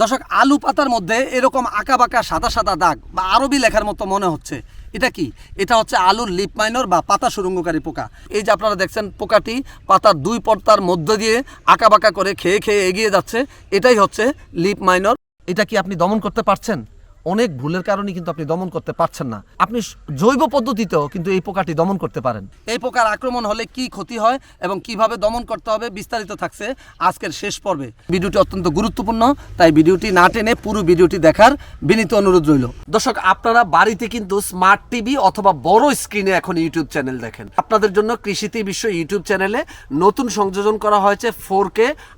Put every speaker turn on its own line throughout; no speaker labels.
দর্শক, আলু পাতার মধ্যে এরকম আঁকা বাঁকা সাদা সাদা দাগ বা আরবি লেখার মতো মনে হচ্ছে। এটা কি? এটা হচ্ছে আলুর লিপ মাইনর বা পাতা সুরঙ্গকারী পোকা। এই যে আপনারা দেখছেন পোকাটি পাতার দুই পর্তার মধ্য দিয়ে আঁকা বাঁকা করে খেয়ে খেয়ে এগিয়ে যাচ্ছে, এটাই হচ্ছে লিপ মাইনর। এটা কি আপনি দমন করতে পারছেন? অনেক ভুলের কারণে কিন্তু আপনি দমন করতে পারছেন না। আপনি জৈব পদ্ধতিতেও কিন্তু এই পোকাটি দমন করতে পারেন। এই পোকার আক্রমণ হলে কি ক্ষতি হয় এবং কীভাবে দমন করতে হবে বিস্তারিত থাকছে আজকের শেষ পর্বে। ভিডিওটি অত্যন্ত গুরুত্বপূর্ণ, তাই ভিডিওটি না টেনে পুরো ভিডিওটি দেখার বিনীত অনুরোধ রইল। দর্শক, আপনারা বাড়িতে কিন্তু স্মার্ট টিভি অথবা বড় স্ক্রিনে এখন ইউটিউব চ্যানেল দেখেন। আপনাদের জন্য কৃষিতে বিশ্ব ইউটিউব চ্যানেলে নতুন সংযোজন করা হয়েছে ফোর কে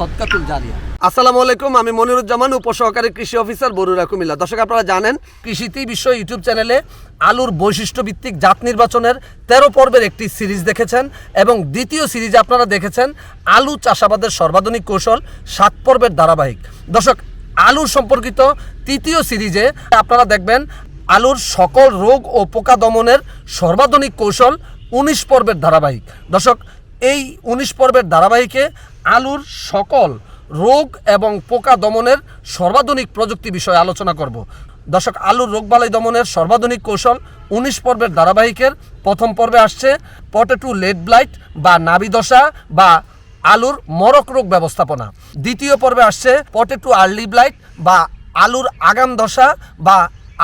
সদকাতুল জারিয়া আসসালামু আলাইকুম, আমি মনিরুজ্জামান, উপসহকারী কৃষি অফিসার বরুরা কুমিল্লা। দর্শক, আপনারা জানেন কৃষিতেই বিশ্ব ইউটিউব চ্যানেলে আলুর বৈশিষ্ট্য ভিত্তিক জাত নির্বাচনের তেরো পর্বের একটি সিরিজ দেখেছেন এবং দ্বিতীয় সিরিজে আপনারা দেখেছেন আলু চাষাবাদের সর্বাধুনিক কৌশল সাত পর্বের ধারাবাহিক। দর্শক, আলুর সম্পর্কিত তৃতীয় সিরিজে আপনারা দেখবেন আলুর সকল রোগ ও পোকা দমনের সর্বাধুনিক কৌশল উনিশ পর্বের ধারাবাহিক। দর্শক, এই উনিশ পর্বের ধারাবাহিকে আলুর সকল রোগ এবং পোকা দমনের সর্বাধুনিক প্রযুক্তি বিষয়ে আলোচনা করব। দর্শক, আলুর রোগবালাই দমনের সর্বাধুনিক কৌশল উনিশ পর্বের ধারাবাহিকের প্রথম পর্বে আসছে পটেটু লেড ব্লাইট বা নাবিদশা বা আলুর মরক রোগ ব্যবস্থাপনা। দ্বিতীয় পর্বে আসছে পটেটু আর্লি ব্লাইট বা আলুর আগাম দশা বা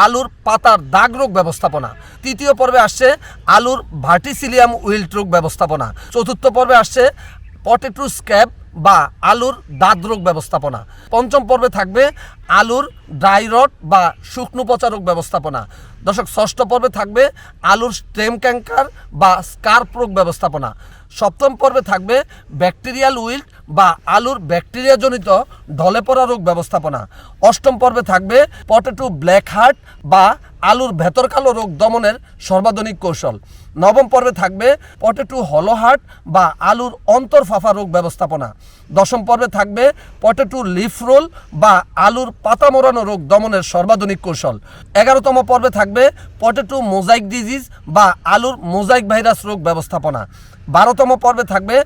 আলুর পাতার দাগ রোগ ব্যবস্থাপনা। তৃতীয় পর্বে আসছে আলুর ভার্টিসিলিয়াম উইল্ট রোগ ব্যবস্থাপনা। চতুর্থ পর্বে আসছে পটেটো স্ক্যাব বা আলুর দাঁত রোগ ব্যবস্থাপনা। পঞ্চম পর্বে থাকবে আলুর ড্রাই রট বা শুকনো পচা রোগ ব্যবস্থাপনা। দর্শক, ষষ্ঠ পর্বে থাকবে আলুর স্টেম ক্যাঙ্কার বা স্কার্প রোগ ব্যবস্থাপনা। সপ্তম পর্বে থাকবে ব্যাকটেরিয়াল উইল্ট বা আলুর ব্যাকটেরিয়াজনিত ঢলে পড়া রোগ ব্যবস্থাপনা। অষ্টম পর্বে থাকবে পটেটো ব্ল্যাক হার্ট বা আলুর ভেতর কালো রোগ দমনের সর্বাধুনিক কৌশল। নবম পর্বে থাকবে পটেটো হলো হার্ট বা আলুর অন্তর অন্তর্ফাফা রোগ ব্যবস্থাপনা। দশম পর্বে থাকবে পটেটো লিফ রোল বা আলুর পাতা মোড়ানো রোগ দমনের সর্বাধুনিক কৌশল। এগারোতম পর্বে থাকবে পটেটো মোজাইক ডিজিজ বা আলুর মোজাইক ভাইরাস রোগ ব্যবস্থাপনা। বারোতম পর্বে থাকবে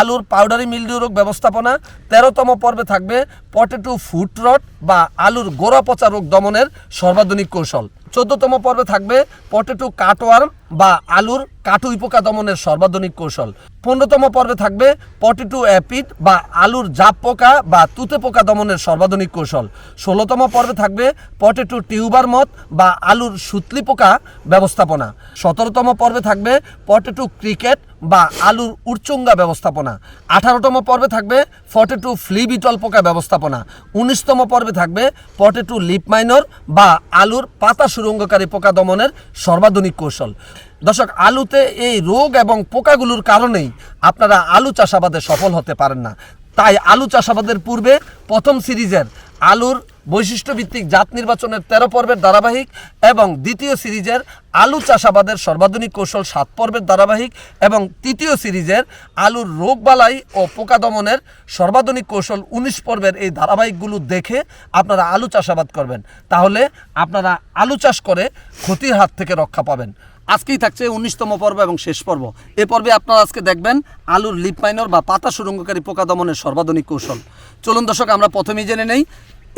আলুর পাউডারি মিলডিউ রোগ ব্যবস্থাপনা। তেরোতম পর্বে থাকবে পটেটো ফুট রট বা আলুর গোড়া পচা রোগ দমনের সর্বাধুনিক কৌশল। চোদ্দতম পর্বে থাকবে পটেটো কাটওয়ার্ম বা আলুর কাটুই পোকা দমনের সর্বাধুনিক কৌশল। পনেরোতম পর্বে থাকবে পটেটো অ্যাপিড বা আলুর জাপ পোকা বা তুতে পোকা দমনের সর্বাধুনিক কৌশল। ষোলোতম পর্বে থাকবে পটেটো টিউবার মত বা আলুর সুতলি পোকা ব্যবস্থাপনা। সতেরোতম পর্বে থাকবে পটেটো ক্রিকেট বা আলুর উচ্চঙ্গা ব্যবস্থাপনা। আঠারোতম পর্বে থাকবে পটেটো ফ্লি বিটল পোকা ব্যবস্থাপনা। উনিশতম পর্বে থাকবে পটেটো লিপ মাইনর বা আলুর পাতা সুরঙ্গকারী পোকা দমনের সর্বাধুনিক কৌশল। দর্শক, আলুতে এই রোগ এবং পোকাগুলোর কারণেই আপনারা আলু চাষাবাদে সফল হতে পারেন না। তাই আলু চাষাবাদের পূর্বে প্রথম সিরিজের আলুর বৈশিষ্ট্যভিত্তিক জাত নির্বাচনের তেরো পর্বের ধারাবাহিক এবং দ্বিতীয় সিরিজের আলু চাষাবাদের সর্বাধুনিক কৌশল সাত পর্বের ধারাবাহিক এবং তৃতীয় সিরিজের আলুর রোগবালাই ও পোকা দমনের সর্বাধুনিক কৌশল উনিশ পর্বের এই ধারাবাহিকগুলো দেখে আপনারা আলু চাষাবাদ করবেন। তাহলে আপনারা আলু চাষ করে ক্ষতির হাত থেকে রক্ষা পাবেন। আজকেই থাকছে উনিশতম পর্ব এবং শেষ পর্ব। এ পর্বে আপনারা আজকে দেখবেন আলুর লিপ মাইনর বা পাতা সুরঙ্গকারী পোকা দমনের সর্বাধুনিক কৌশল। চলুন দর্শক, আমরা প্রথমেই জেনে নেই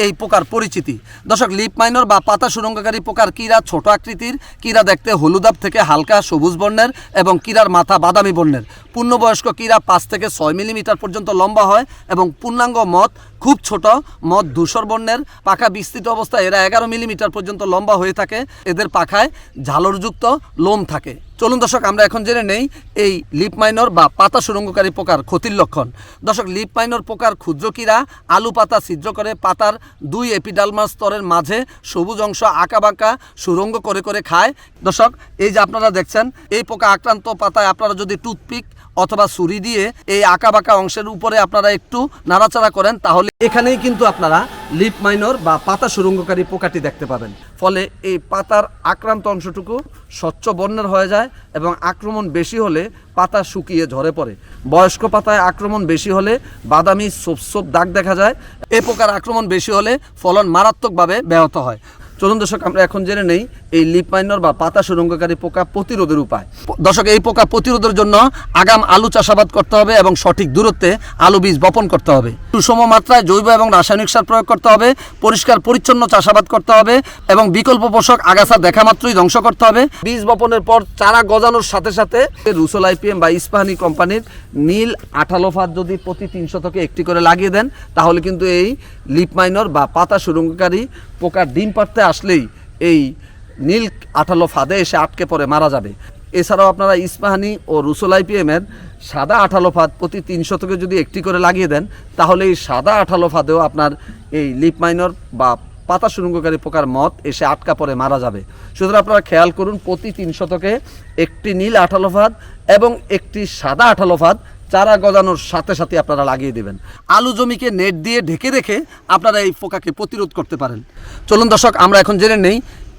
এই পোকার পরিচিতি। দর্শক, লিপ মাইনর বা পাতা সুরঙ্গকারী পোকার কীরা ছোট আকৃতির কীরা দেখতে হলুদাব থেকে হালকা সবুজ বর্ণের এবং কীরার মাথা বাদামি বর্ণের। পূর্ণবয়স্ক কীরা পাঁচ থেকে ছয় মিলিমিটার পর্যন্ত লম্বা হয় এবং পূর্ণাঙ্গ মদ খুব ছোট, মদ ধূসর বর্ণের। পাখা বিস্তৃত অবস্থায় এরা এগারো মিলিমিটার পর্যন্ত লম্বা হয়ে থাকে। এদের পাখায় ঝালরযুক্ত লোম থাকে। চলুন দর্শক, আমরা এখন জেনে নেই এই লিপ মাইনর বা পাতা সুরঙ্গকারী পোকার ক্ষতির লক্ষণ। দর্শক, লিপ মাইনর পোকার ক্ষুদ্র কীরা আলু পাতা ছিদ্র করে পাতার দুই এপিডালমার স্তরের মাঝে সবুজ অংশ আঁকা বাঁকা সুরঙ্গ করে করে খায়। দর্শক, এই যে আপনারা দেখছেন, এই পোকা আক্রান্ত পাতায় আপনারা যদি টুথপিক অথবা ছুরি দিয়ে এই আঁকা বাঁকা অংশের উপরে আপনারা একটু নাড়াচাড়া করেন, তাহলে এখানেই কিন্তু আপনারা লিপ মাইনর বা পাতা সুরঙ্গকারী পোকাটি দেখতে পাবেন। ফলে এই পাতার আক্রান্ত অংশটুকু স্বচ্ছ বর্ণের হয়ে যায় এবং আক্রমণ বেশি হলে পাতা শুকিয়ে ঝরে পড়ে। বয়স্ক পাতায় আক্রমণ বেশি হলে বাদামি সোপ সোপ দাগ দেখা যায়। এ পোকার আক্রমণ বেশি হলে ফলন মারাত্মকভাবে ব্যাহত হয়। চলুন দর্শক, আমরা এখন জেনে নেই এই লিপ মাইনর বা পাতা সুরঙ্গকারী পোকা প্রতিরোধের উপায়। দর্শক, এই পোকা প্রতিরোধের জন্য আগাম আলু চাষাবাদ করতে হবে এবং সঠিক দূরত্বে আলু বীজ বপন করতে হবে। সুষম মাত্রায় জৈব এবং রাসায়নিক সার প্রয়োগ করতে হবে, পরিষ্কার, পরিচ্ছন্ন চাষাবাদ করতে হবে এবং বিকল্প পোষক আগাছা দেখা মাত্রই ধ্বংস করতে হবে। বীজ বপনের পর চারা গজানোর সাথে সাথে রুসোল আইপিএম বা ইস্পাহানি কোম্পানির নীল আঠালো ফাঁদ যদি প্রতি তিনশো থেকে একটি করে লাগিয়ে দেন, তাহলে কিন্তু এই লিপমাইনর বা পাতা সুরঙ্গকারী পোকার ডিম পাড়তে আসলেই এই নীল আঠালো ফাঁদে এসে আটকে পড়ে, মারা যাবে। এছাড়াও আপনারা ইস্পাহানি ও রুসোল আইপিএম এর সাদা আঠালো ফাঁদ প্রতি তিনশো থেকে যদি একটি করে লাগিয়ে দেন, তাহলে এই সাদা আঠালো ফাঁদেও আপনার এই লিপ মাইনর বা পাতা সুরঙ্গকারী পোকার মত এসে আটকা পড়ে, মারা যাবে। সুতরাং আপনারা খেয়াল করুন, প্রতি তিন শতকে একটি নীল আঠালো ফাঁদ এবং একটি সাদা আঠালো ফাঁদ চারা গজানোর সাথে সাথে আপনারা লাগিয়ে দেবেন। আলু জমিকে নেট দিয়ে ঢেকে রেখে আপনারা এই পোকাকে প্রতিরোধ করতে পারেন। চলুন দর্শক, আমরা এখন জেনে নেই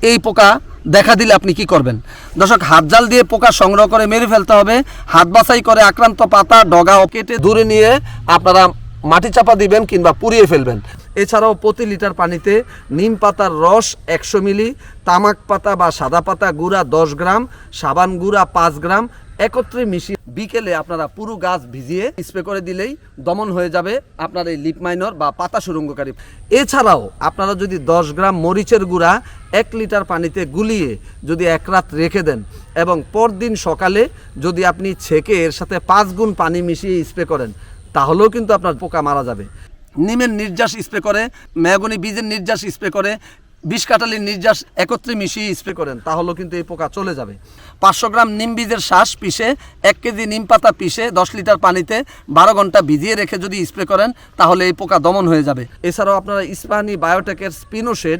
এই পোকা দেখা দিলে আপনি কি করবেন। দর্শক, হাত জাল দিয়ে পোকা সংগ্রহ করে মেরে ফেলতে হবে। হাত বাছাই করে আক্রান্ত পাতা, ডগা কেটে দূরে নিয়ে আপনারা মাটি চাপা দিবেন কিংবা পুড়িয়ে ফেলবেন। এছাড়াও প্রতি লিটার পানিতে নিম পাতার রস একশো মিলি, তামাক পাতা বা সাদা পাতা গুঁড়া দশ গ্রাম, সাবান গুঁড়া পাঁচ গ্রাম, একত্রে মিশিয়ে বিকেলে আপনারা পুরো গাছ ভিজিয়ে স্প্রে করে দিলেই দমন হয়ে যাবে আপনার এই লিপ মাইনর বা পাতা সুরঙ্গকারী এছাড়াও আপনারা যদি দশ গ্রাম মরিচের গুঁড়া এক লিটার পানিতে গুলিয়ে যদি এক রাত রেখে দেন এবং পরদিন সকালে যদি আপনি ছেঁকে এর সাথে পাঁচ গুণ পানি মিশিয়ে স্প্রে করেন তাহলেও কিন্তু আপনার পোকা মারা যাবে। নিমের নির্যাস স্প্রে করে মেহগনি বীজের নির্যাস স্প্রে করে বিষ কাটালির নির্যাস একত্রে মিশিয়ে স্প্রে করেন তাহলেও কিন্তু এই পোকা চলে যাবে। পাঁচশো গ্রাম নিম বীজের শ্বাস পিষে এক কেজি নিম পাতা পিষে দশ লিটার পানিতে বারো ঘণ্টা ভিজিয়ে রেখে যদি স্প্রে করেন তাহলে এই পোকা দমন হয়ে যাবে। এছাড়াও আপনারা ইস্পাহানি বায়োটেকের স্পিনোশেড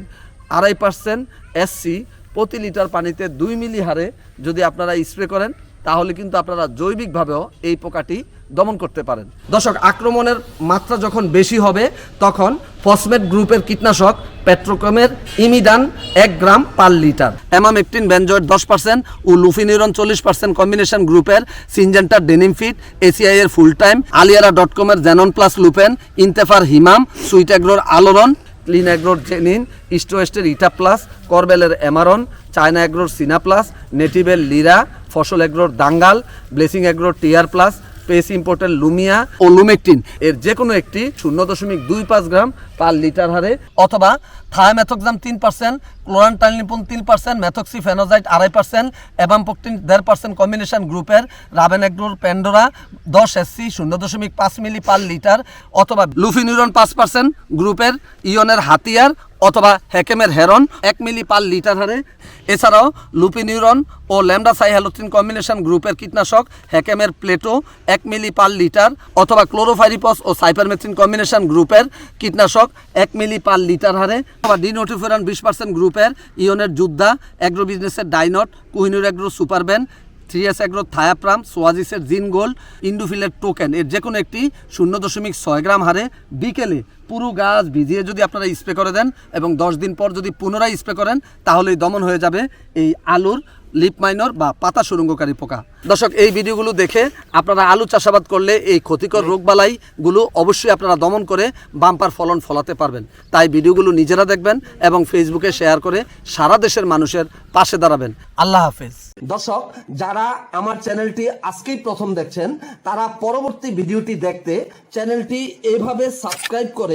আড়াই পার্সেন্ট এসসি প্রতি লিটার পানিতে দুই মিলি হারে যদি আপনারা স্প্রে করেন তাহলে কিন্তু আপনারা জৈবিকভাবেও এই পোকাটি দমন করতে পারেন। দর্শক, আক্রমণের মাত্রা যখন বেশি হবে, তখন ফসমেট গ্রুপের কীটনাশক পেট্রোকমের ইমিডান এক gram per litre. Emamectin benzoate দশ পার্সেন্ট ও লুফিনিউরন চল্লিশ পার্সেন্ট কম্বিনেশন গ্রুপের সিনজেন্টার ডেনিমফিট এসিআই এর ফুল টাইম আলিয়ারা ডট কমের জেনন প্লাস লুপেন ইন্তেফার হিমাম সুইট অ্যাগ্রোর আলোড়ন ক্লিন অ্যাগ্রোর জেনিন ইস্ট ওয়েস্টের ইটা প্লাস করবেলের অ্যামারন চায়না অ্যাগ্রোর সিনা প্লাস নেটিভের লিরা, ফসল অ্যাগ্রোর দাঙ্গাল, ব্লেসিং অ্যাগ্রোর টিয়ার প্লাস পেস ইম্পোর্টের লুমিয়া ও লুমেকটিন। এর যে কোনো একটি শূন্য দশমিক দুই পাঁচ গ্রাম পার লিটার হারে অথবা থায়ামেথক্সাম তিন পার্সেন্ট ক্লোরানটাইলিপন তিন পার্সেন্ট মেথক্সি ফেনোজাইট আড়াই পার্সেন্ট এবামপকটিন দেড় পার্সেন্ট কম্বিনেশন গ্রুপের রাবেন এগ্রোর প্যান্ডোরা দশ এসসি শূন্য দশমিক পাঁচ মিলি পার লিটার অথবা লুফিনিউরন পাঁচ পার্সেন্ট গ্রুপের ইয়নের হাতিয়ার অথবা হ্যাকেমের হেরন এক মিলি পার লিটার হারে। এছাড়াও লুপিনিউরন ও ল্যামডা সাইহ্যালোথিন কম্বিনেশন গ্রুপের কীটনাশক হ্যাকেমের প্লেটো এক মিলি পার লিটার অথবা ক্লোরোফাইরিপস ও সাইপারমেথ্রিন কম্বিনেশন গ্রুপের কীটনাশক এক মিলি পার লিটার হারে। অথবা ডিনোটিফেরন বিশ পার্সেন্ট গ্রুপের ইয়নের যুদ্ধা অ্যাগ্রো বিজনেসের ডাইনট, কুহিনুর অ্যাগ্রো সুপারবেন থ্রি এস অ্যাগ্রো থায়াপ্রাম, সোয়াজিসের জিন গোল্ড ইন্ডুফিলের টোকেন। এর যে কোনো একটি শূন্য দশমিক ছয় গ্রাম হারে বিকেলে পুরো গাছ ভিজিয়ে যদি আপনারা স্প্রে করে দেন এবং দশ দিন পর যদি পুনরায় স্প্রে করেন, তাহলেই দমন হয়ে যাবে এই আলুর লিপ মাইনর বা পাতা সুরঙ্গকারী পোকা। দর্শক, এই ভিডিওগুলো দেখে আপনারা আলু চাষাবাদ করলে এই ক্ষতিকর রোগবালাইগুলো অবশ্যই আপনারা দমন করে বাম্পার ফলন ফলাতে পারবেন। তাই ভিডিওগুলো নিজেরা দেখবেন এবং ফেসবুকে শেয়ার করে সারা দেশের মানুষের পাশে দাঁড়াবেন। আল্লাহ হাফেজ। দর্শক, যারা আমার চ্যানেলটি আজকেই প্রথম দেখছেন, তারা পরবর্তী ভিডিওটি দেখতে চ্যানেলটি এভাবে সাবস্ক্রাইব করে